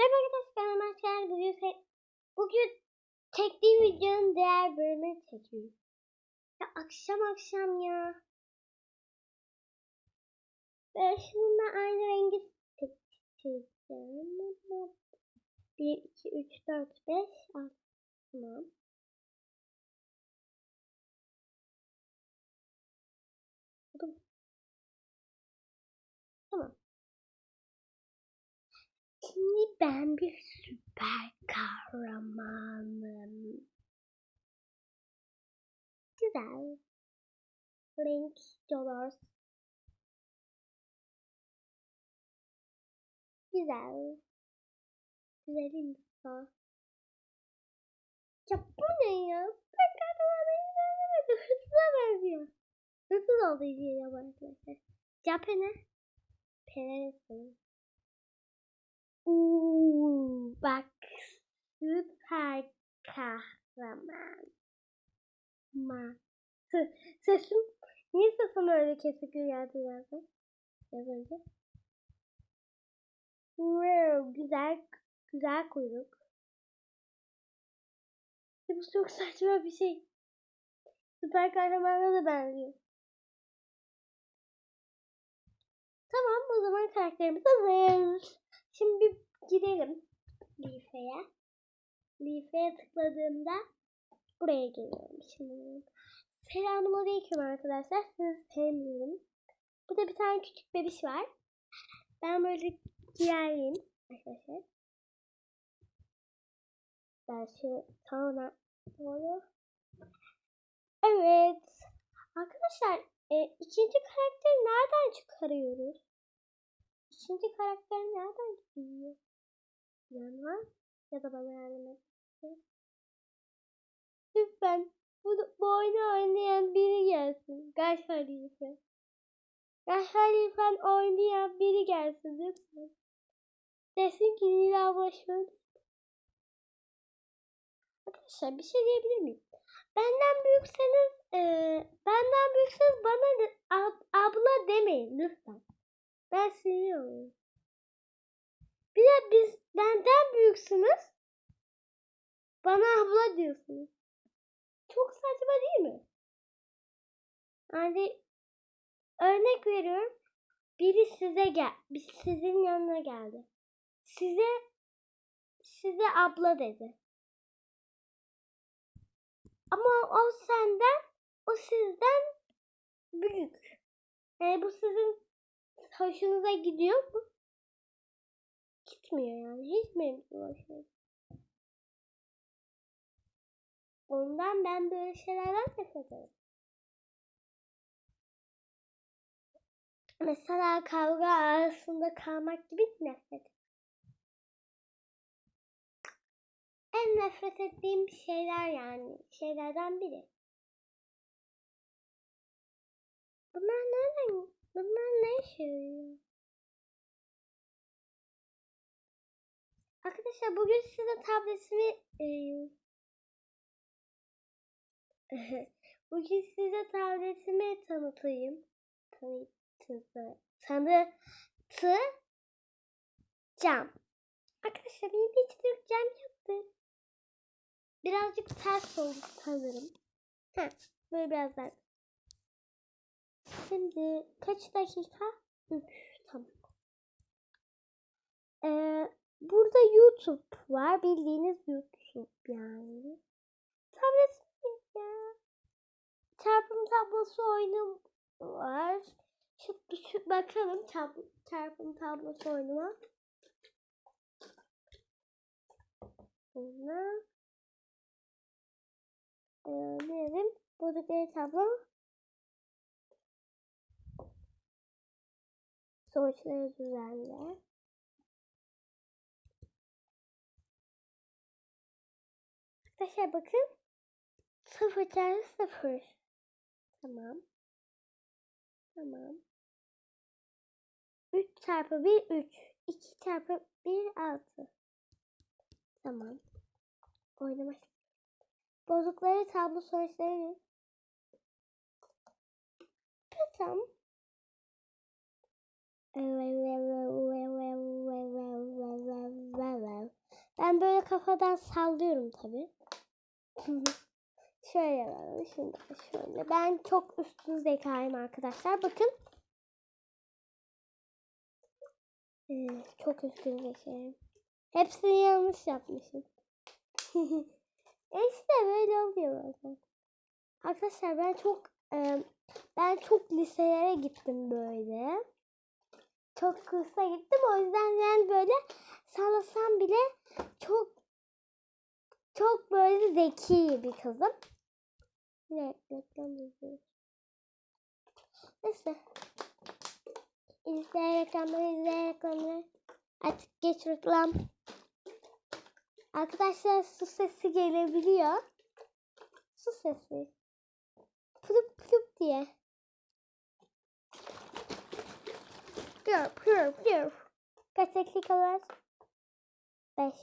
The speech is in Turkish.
Merhaba arkadaşlar kanalıma hoş geldiniz. Bugün, bugün çektiğim videonun diğer bölümünü çekiyorum. Ya akşam akşam ya. Ben şununla aynı rengi seçeceğim. 1, 2, 3, 4, 5, 6. Tamam. Şimdi ben bir süper kahramanım. Güzel. Link dollars. Güzel. Güzelim bu. Ya bu ne ya? Süper kahramanı. Hırsıza benziyor. Hırsız olduğu için ya arkadaşlar. Capene. Penesin. Uuu bak süper kahraman. Ma. Se- Sesim niye sesim öyle kesik geldi? Az önce. Wow, güzel güzel kuyruk. Bu çok saçma bir şey. Süper kahramana da benziyor. Tamam o zaman karakterimiz hazır. Şimdi bir girelim Leaf'e. Leaf'e tıkladığımda buraya geliyorum şimdi. Selamun aleyküm arkadaşlar. Sizi sevmiyorum. Burada bir tane küçük bebiş var. Ben böyle giyerliyim arkadaşlar. Ben şu tavana doğru. Evet. Arkadaşlar e, ikinci karakteri nereden çıkarıyoruz? İkinci karakter nereden? Bilen var ya da bana yardım etsin. Lütfen bu, bu oyunu oynayan biri gelsin. Gaş Halife. Gaş Halife'n oynayan biri gelsin lütfen. Desin ki Nila başım. Arkadaşlar bir şey diyebilir miyim? Benden büyükseniz e, benden büyükseniz bana ab- abla demeyin lütfen. Ben sinir oluyorum. Bir de biz benden büyüksünüz. Bana abla diyorsunuz. Çok saçma değil mi? Yani örnek veriyorum. Biri size gel, sizin yanına geldi. Size size abla dedi. Ama o senden, o sizden büyük. Yani bu sizin hoşunuza gidiyor mu? Gitmiyor yani. Hiç benim hoşuma Ondan ben böyle şeylerden nefret ederim. Mesela kavga arasında kalmak gibi nefret. En nefret ettiğim şeyler yani şeylerden biri. Bunlar nereden? Yarıyor? Arkadaşlar bugün size tabletimi bugün size tabletimi tanıtayım. Tanıtı, tanıtacağım. Arkadaşlar benim hiç Türkçem yoktu. Birazcık ters oldu sanırım. Heh, böyle biraz daha. Şimdi kaç dakika? 3 tamam. Ee, burada YouTube var. Bildiğiniz YouTube yani. Tablet ya. Çarpım tablosu oyunu var. Şu, şu bakalım çarpım tablosu oyunuma. Sonra ee, ne dedim? Buradaki tablo sonuçları düzenle. Arkadaşlar bakın. 0 çarpı 0. Tamam. Tamam. 3 çarpı 1 3. 2 çarpı 1 6. Tamam. Oynamak. Bozukları tablo sonuçları. Tamam. Evet. Ben böyle kafadan sallıyorum tabii. şöyle var, şimdi şöyle. Ben çok üstün zekayım arkadaşlar. Bakın. Ee, çok üstün zekayım. Hepsini yanlış yapmışım. e işte böyle oluyor bazen. Arkadaşlar ben çok e, ben çok liselere gittim böyle. Çok kursa gittim o yüzden ben böyle sallasam bile çok çok böyle zeki bir kızım. Ne reklam izliyoruz. Neyse. İzle reklamları, izle reklamları. Artık geç reklam. Arkadaşlar su sesi gelebiliyor. Su sesi. Pırıp pırıp diye. Pırıp pırıp pırıp. Kaç dakika var? 5.